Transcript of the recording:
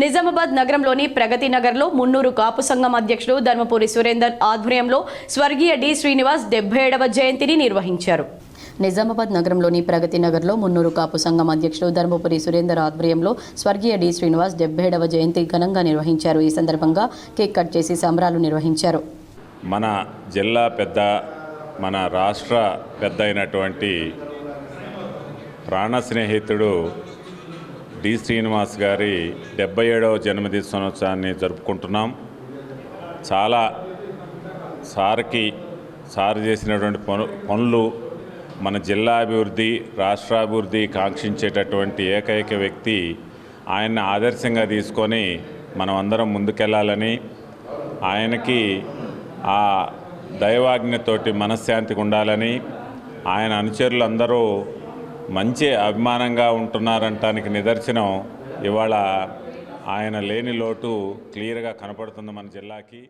నిజామాబాద్ నగరంలోని ప్రగతి నగర్లో మున్నూరు కాపు సంఘం అధ్యక్షుడు ధర్మపురి సురేందర్ ఆధ్వర్యంలో స్వర్గీయ డి శ్రీనివాస్ డెబ్బై ఏడవ జయంతిని నిర్వహించారు. నిజామాబాద్ నగరంలోని ప్రగతి నగర్లో మున్నూరు కాపు సంఘం అధ్యక్షుడు ధర్మపురి సురేందర్ ఆధ్వర్యంలో స్వర్గీయ డి శ్రీనివాస్ డెబ్బై ఏడవ జయంతి ఘనంగా నిర్వహించారు. ఈ సందర్భంగా కేక్ కట్ చేసి సంబరాలు నిర్వహించారు. మన జిల్లా పెద్ద మన రాష్ట్ర పెద్ద అయినటువంటి ప్రాణ స్నేహితుడు డి శ్రీనివాస్ గారి డెబ్బై ఏడవ జన్మదినోత్సవాన్ని జరుపుకుంటున్నాం. చాలా సార్కి సార్ చేసినటువంటి పనులు మన జిల్లా అభివృద్ధి రాష్ట్రాభివృద్ధి కాంక్షించేటటువంటి ఏకైక వ్యక్తి ఆయన్ని ఆదర్శంగా తీసుకొని మనం అందరం ముందుకెళ్ళాలని ఆయనకి ఆ దైవాజ్ఞతోటి మనశ్శాంతిగా ఉండాలని ఆయన అనుచరులు అందరూ మంచి అభిమానంగా ఉంటున్నారంటానికి నిదర్శనం ఇవాళ ఆయన లేని లోటు క్లియర్గా కనపడుతుంది మన జిల్లాకి.